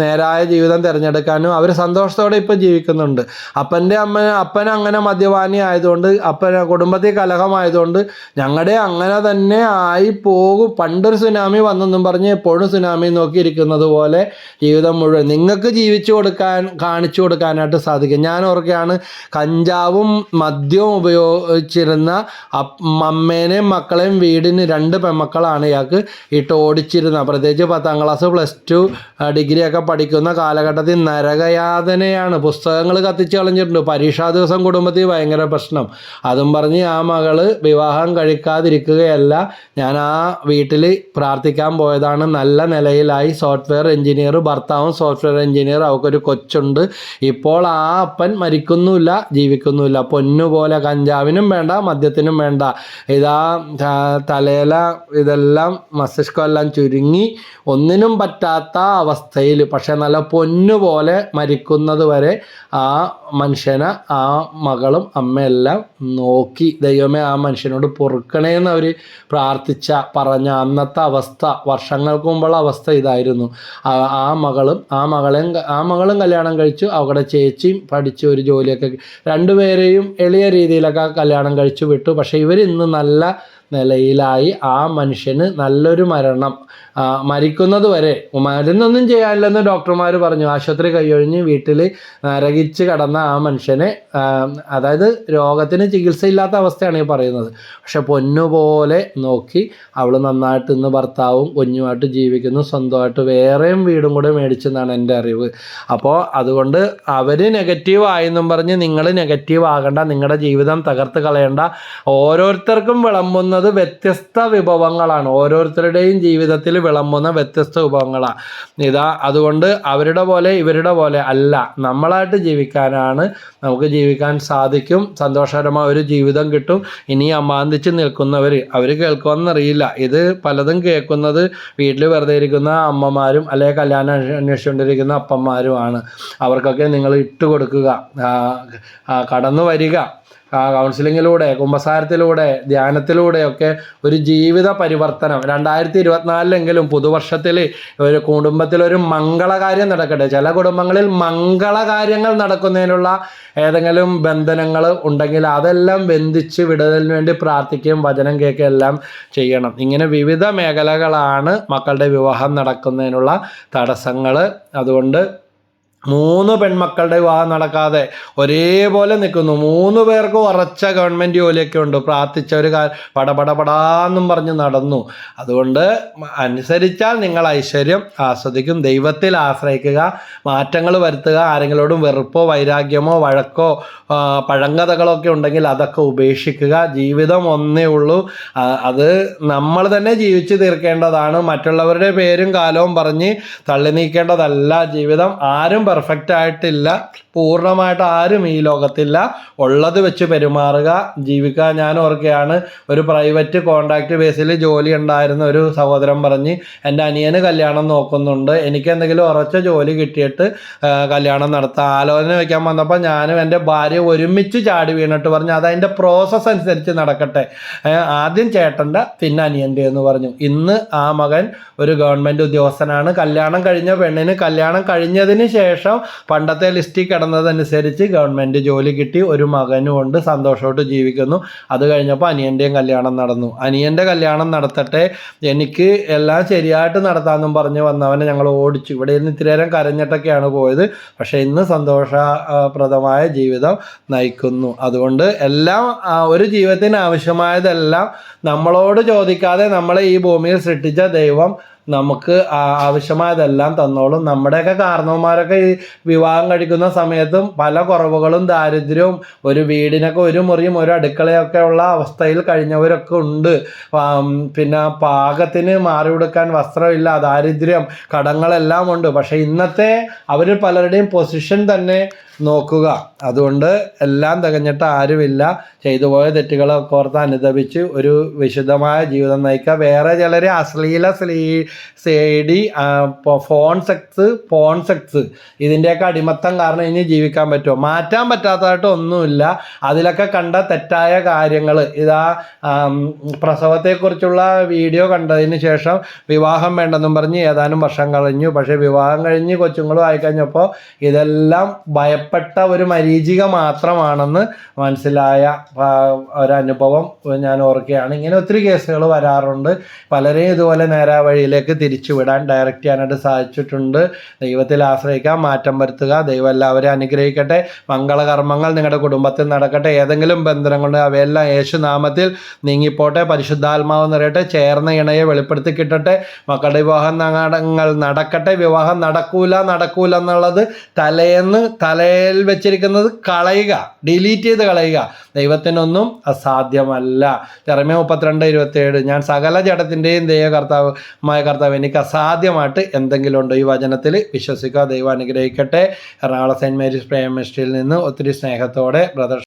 നേരായ ജീവിതം തിരഞ്ഞെടുക്കാനും അവർ സന്തോഷത്തോടെ ഇപ്പം ജീവിക്കുന്നുണ്ട്. അപ്പന്റെ അമ്മ അപ്പൻ അങ്ങനെ മദ്യപാനി ആയതുകൊണ്ട് അപ്പൻ കുടുംബത്തിൽ കലഹമായതുകൊണ്ട് ഞങ്ങളുടെ അങ്ങനെ തന്നെ ആയി പോകും. പണ്ടൊരു സുനാമി വന്നെന്നും പറഞ്ഞ് എപ്പോഴും സുനാമി നോക്കിയിരിക്കുന്നത് പോലെ ജീവിതം മുഴുവൻ നിങ്ങൾക്ക് ജീവിച്ചു കൊടുക്കാൻ കാണിച്ചു കൊടുക്കാനായിട്ട് സാധിക്കും. ഞാൻ ഓർക്കുകയാണ് കഞ്ചാവും മദ്യവും ഉപയോഗിച്ചിരുന്ന അമ്മേനെയും മക്കളെയും വീടിന് രണ്ട് പെൺമക്കളാണ് ഇയാൾക്ക് ഇട്ട് ഓടിച്ചിരുന്നത്. പ്രത്യേകിച്ച് പത്താം ക്ലാസ് പ്ലസ് ടു ഡിഗ്രി ഒക്കെ പഠിക്കുന്ന കാലഘട്ടത്തിൽ നരകയാതനയാണ്. പുസ്തകങ്ങൾ കത്തിച്ച് കളഞ്ഞിട്ടുണ്ട്. പരീക്ഷാ ദിവസം കുടുംബത്തിൽ ഭയങ്കര പ്രശ്നം. അതും പറഞ്ഞ് ആ മകൾ വിവാഹം കഴിക്കാതിരിക്കുകയല്ല ഞാൻ ആ വീട്ടിൽ പ്രാർത്ഥിക്കാൻ പോയതാണ്. നല്ല നിലയിലായി സോഫ്റ്റ്വെയർ എഞ്ചിനീയർ ഭർത്താവും സോഫ്റ്റ്വെയർ എഞ്ചിനീയർ അവൾക്കൊരു കൊച്ചുണ്ട്. ഇപ്പോൾ ആ അപ്പൻ മരിക്കുന്നുമില്ല ജീവിക്കുന്നുമില്ല. പൊന്നുപോലെ കഞ്ചാവിനും വേണ്ട മദ്യത്തിനും വേണ്ട. ഇതാ തലയില ഇതെല്ലാം മസ്തിഷ്കമെല്ലാം ചുരുങ്ങി ഒന്നിനും പറ്റാത്ത അവസ്ഥയിൽ പക്ഷെ നല്ല പൊന്നുപോലെ മരിക്കുന്നത് വരെ ആ മനുഷ്യനെ ആ മകളും അമ്മയെല്ലാം നോക്കി. ദൈവമേ ആ മനുഷ്യനോട് പൊറുക്കണേന്ന് അവർ പ്രാർത്ഥിച്ച പറഞ്ഞ അന്നത്തെ അവസ്ഥ വർഷങ്ങൾക്ക് മുമ്പുള്ള അവസ്ഥ ഇതായിരുന്നു. ആ- മകളും ആ മകളെയും ആ മകളും കല്യാണം കഴിച്ചു അവരുടെ ചേച്ചിയും പഠിച്ച് ഒരു ജോലിയൊക്കെ രണ്ടുപേരെയും എളിയ രീതിയിലൊക്കെ കല്യാണം കഴിച്ചു വിട്ടു. വിട്ടു പക്ഷേ ഇവർ ഇന്ന് നല്ല നിലയിലായി ആ മനുഷ്യന് നല്ലൊരു മരണം മരിക്കുന്നത് വരെ മരുന്നൊന്നും ചെയ്യാനില്ലെന്ന് ഡോക്ടർമാർ പറഞ്ഞു. ആശുപത്രി കൈയൊഴിഞ്ഞ് വീട്ടിൽ നരകിച്ച് കടന്ന ആ മനുഷ്യനെ അതായത് രോഗത്തിന് ചികിത്സയില്ലാത്ത അവസ്ഥയാണ് ഈ പറയുന്നത്. പക്ഷെ പൊന്നുപോലെ നോക്കി അവൾ നന്നായിട്ട് ഇന്ന് ഭർത്താവും കുഞ്ഞുമായിട്ട് ജീവിക്കുന്നു. സ്വന്തമായിട്ട് വേറെയും വീടും കൂടെ മേടിച്ചെന്നാണ് എന്റെ അറിവ്. അപ്പോൾ അതുകൊണ്ട് അവർ നെഗറ്റീവ് ആയെന്നും പറഞ്ഞ് നിങ്ങൾ നെഗറ്റീവ് ആകണ്ട നിങ്ങളുടെ ജീവിതം തകർത്ത് കളയണ്ട. ഓരോരുത്തർക്കും വിളമ്പുന്നത് വ്യത്യസ്ത വിഭവങ്ങളാണ്. ഓരോരുത്തരുടെയും ജീവിതത്തിൽ വിളമ്പുന്ന വ്യത്യസ്ത വിഭവങ്ങളാണ് ഇതാ അതുകൊണ്ട് അവരുടെ പോലെ ഇവരുടെ പോലെ അല്ല. നമ്മളായിട്ട് ജീവിക്കാനാണ് നമുക്ക് ജീവിക്കാൻ സാധിക്കും. സന്തോഷകരമായ ഒരു ജീവിതം കിട്ടും. ഇനി അമ്മാന്തിച്ച് നിൽക്കുന്നവർ അവർ കേൾക്കുമെന്നറിയില്ല ഇത് പലതും കേൾക്കുന്നത് വീട്ടിൽ വെറുതെ ഇരിക്കുന്ന അമ്മമാരും അല്ലെങ്കിൽ കല്യാണം അന്വേ- അന്വേഷിച്ചുകൊണ്ടിരിക്കുന്ന അപ്പന്മാരുമാണ്. അവർക്കൊക്കെ നിങ്ങൾ ഇട്ട് കൊടുക്കുക കടന്നു വരിക. കൗൺസിലിങ്ങിലൂടെ കുമ്പസാരത്തിലൂടെ ധ്യാനത്തിലൂടെയൊക്കെ ഒരു ജീവിത പരിവർത്തനം. രണ്ടായിരത്തി ഇരുപത്തിനാലിലെങ്കിലും പുതുവർഷത്തിൽ ഒരു കുടുംബത്തിൽ ഒരു മംഗളകാര്യം നടക്കട്ടെ. ചില കുടുംബങ്ങളിൽ മംഗളകാര്യങ്ങൾ നടക്കുന്നതിനുള്ള ഏതെങ്കിലും ബന്ധനങ്ങൾ ഉണ്ടെങ്കിൽ അതെല്ലാം ബന്ധിച്ച് വിടുന്നതിന് വേണ്ടി പ്രാർത്ഥിക്കുകയും വചനം കേൾക്കുകയും എല്ലാം ചെയ്യണം. ഇങ്ങനെ വിവിധ മേഖലകളാണ് മക്കളുടെ വിവാഹം നടക്കുന്നതിനുള്ള തടസ്സങ്ങൾ അതുകൊണ്ട് മൂന്ന് പെൺമക്കളുടെ വിവാഹം നടക്കാതെ ഒരേപോലെ നിൽക്കുന്നു. മൂന്ന് പേർക്ക് ഉറച്ച ഗവൺമെന്റ് ജോലിയൊക്കെ ഉണ്ട്. പ്രാർത്ഥിച്ച ഒരു കാ പടപടപടാന്നും പറഞ്ഞ് നടന്നു. അതുകൊണ്ട് അനുസരിച്ചാൽ നിങ്ങൾ ഐശ്വര്യം ആസ്വദിക്കും. ദൈവത്തിൽ ആശ്രയിക്കുക. മാറ്റങ്ങൾ വരുത്തുക. ആരെങ്കിലോടും വെറുപ്പോ വൈരാഗ്യമോ വഴക്കോ പഴങ്കഥകളൊക്കെ ഉണ്ടെങ്കിൽ അതൊക്കെ ഉപേക്ഷിക്കുക. ജീവിതം ഒന്നേ ഉള്ളൂ. അത് നമ്മൾ തന്നെ ജീവിച്ച് തീർക്കേണ്ടതാണ്. മറ്റുള്ളവരുടെ പേരും കാലവും പറഞ്ഞ് തള്ളി നീക്കേണ്ടതല്ല ജീവിതം. ആരും പെർഫെക്റ്റ് ആയിട്ടില്ല. പൂർണമായിട്ട് ആരും ഈ ലോകത്തില്ല. ഉള്ളത് വെച്ച് പെരുമാറുക ജീവിക്കുക. ഞാൻ ഓർക്കുകയാണ് ഒരു പ്രൈവറ്റ് കോൺട്രാക്ട് ബേസിൽ ജോലി ഉണ്ടായിരുന്ന ഒരു സഹോദരൻ പറഞ്ഞ് എന്റെ അനിയന് കല്യാണം നോക്കുന്നുണ്ട്. എനിക്ക് എന്തെങ്കിലും ഉറച്ച ജോലി കിട്ടിയിട്ട് കല്യാണം നടത്താം. ആലോചന വയ്ക്കാൻ വന്നപ്പോൾ ഞാനും എന്റെ ഭാര്യ ഒരുമിച്ച് ചാടി വീണിട്ട് പറഞ്ഞു അത് അതിന്റെ പ്രോസസ്സ് അനുസരിച്ച് നടക്കട്ടെ. ആദ്യം ചേട്ടന്റെ പിന്നെ അനിയന്റെ എന്ന് പറഞ്ഞു. ഇന്ന് ആ മകൻ ഒരു ഗവൺമെന്റ് ഉദ്യോഗസ്ഥനാണ്. കല്യാണം കഴിഞ്ഞ പെണ്ണിന് കല്യാണം കഴിഞ്ഞതിന് ശേഷം പണ്ടത്തെ ലിസ്റ്റിൽ കിടന്നതനുസരിച്ച് ഗവൺമെന്റ് ജോലി കിട്ടി ഒരു മകനും കൊണ്ട് സന്തോഷമായിട്ട് ജീവിക്കുന്നു. അത് കഴിഞ്ഞപ്പോൾ അനിയന്റെയും കല്യാണം നടന്നു. അനിയന്റെ കല്യാണം നടത്തട്ടെ എനിക്ക് എല്ലാം ശരിയായിട്ട് നടത്താമെന്നും പറഞ്ഞ് വന്നവനെ ഞങ്ങൾ ഓടിച്ചു. ഇവിടെ നിന്ന് ഇത്തിരി നേരം കരഞ്ഞിട്ടൊക്കെയാണ് പോയത്. പക്ഷേ ഇന്ന് സന്തോഷപ്രദമായ ജീവിതം നയിക്കുന്നു. അതുകൊണ്ട് എല്ലാം ഒരു ജീവിതത്തിന് ആവശ്യമായതെല്ലാം നമ്മളോട് ചോദിക്കാതെ നമ്മളെ ഈ ഭൂമിയിൽ സൃഷ്ടിച്ച ദൈവം നമുക്ക് ആവശ്യമായതെല്ലാം തന്നോളും. നമ്മുടെയൊക്കെ കാരണവന്മാരൊക്കെ ഈ വിവാഹം കഴിക്കുന്ന സമയത്തും പല കുറവുകളും ദാരിദ്ര്യവും ഒരു വീടിനൊക്കെ ഒരു മുറിയും ഒരു അടുക്കളയൊക്കെ ഉള്ള അവസ്ഥയിൽ കഴിഞ്ഞവരൊക്കെ ഉണ്ട്. പിന്നെ പാകത്തിന് മാറി കൊടുക്കാൻ വസ്ത്രമില്ല ദാരിദ്ര്യം കടങ്ങളെല്ലാം ഉണ്ട്. പക്ഷേ ഇന്നത്തെ അവർ പലരുടെയും പൊസിഷൻ തന്നെ നോക്കുക. അതുകൊണ്ട് എല്ലാം തികഞ്ഞിട്ട് ആരുമില്ല. ചെയ്തു പോയ തെറ്റുകളൊക്കെ ഓർത്ത് അനുദപിച്ച് ഒരു വിശുദ്ധമായ ജീവിതം നയിക്കുക. വേറെ ചിലർ അശ്ലീല സ്ലീ സേഡി ഫോൺ സെക്സ് പോൺ സെക്സ് ഇതിന്റെയൊക്കെ അടിമത്തം കാരണം ഇനി ജീവിക്കാൻ പറ്റുമോ? മാറ്റാൻ പറ്റാത്തതായിട്ട് ഒന്നുമില്ല. അതിലൊക്കെ കണ്ട തെറ്റായ കാര്യങ്ങൾ ഇതാ പ്രസവത്തെക്കുറിച്ചുള്ള വീഡിയോ കണ്ടതിന് ശേഷം വിവാഹം വേണ്ടെന്നും പറഞ്ഞ് ഏതാനും വർഷം കഴിഞ്ഞു. പക്ഷേ വിവാഹം കഴിഞ്ഞ് കൊച്ചുങ്ങളും ആയിക്കഴിഞ്ഞപ്പോൾ ഇതെല്ലാം ഭയപ്പെട്ട ഒരു മരീചിക മാത്രമാണെന്ന് മനസ്സിലായ ഒരനുഭവം ഞാൻ ഓർക്കുകയാണ്. ഇങ്ങനെ ഒത്തിരി കേസുകൾ വരാറുണ്ട്. പലരെയും ഇതുപോലെ നേരാ വഴിയിലേക്ക് തിരിച്ചുവിടാൻ ഡയറക്റ്റ് ചെയ്യാനായിട്ട് സാധിച്ചിട്ടുണ്ട്. ദൈവത്തിൽ ആശ്രയിക്കാം മാറ്റം വരുത്തുക ദൈവം എല്ലാവരെയും അനുഗ്രഹിക്കട്ടെ. മംഗളകർമ്മങ്ങൾ നിങ്ങളുടെ കുടുംബത്തിൽ നടക്കട്ടെ. ഏതെങ്കിലും ബന്ധനങ്ങളുണ്ട് അവയെല്ലാം യേശുനാമത്തിൽ നീങ്ങിപ്പോട്ടെ. പരിശുദ്ധാത്മാവ് നിറയട്ടെ. ചേർന്ന ഇണയെ വെളിപ്പെടുത്തി കിട്ടട്ടെ. മക്കളുടെ വിവാഹം നടക്കട്ടെ. വിവാഹം നടക്കൂല നടക്കൂല എന്നുള്ളത് തലേന്ന് തലയിൽ വെച്ചിരിക്കുന്നത് കളയുക ഡിലീറ്റ് ചെയ്ത് കളയുക. ദൈവത്തിനൊന്നും അസാധ്യമല്ല. ചെറമേ മുപ്പത്തിരണ്ട് ഇരുപത്തിയേഴ് ഞാൻ സകല ജഡത്തിന്റെയും ദൈവ കർത്താവുമായ കർത്താവ് എനിക്ക് അസാധ്യമായിട്ട് എന്തെങ്കിലും ഉണ്ടോ ഈ വചനത്തിൽ? വിശ്വസിക്കുക ദൈവം അനുഗ്രഹിക്കട്ടെ. എറണാകുളം സെന്റ് മേരീസ് പ്രേം മിനിസ്ട്രിയിൽ നിന്ന് ഒത്തിരി സ്നേഹത്തോടെ ബ്രദർ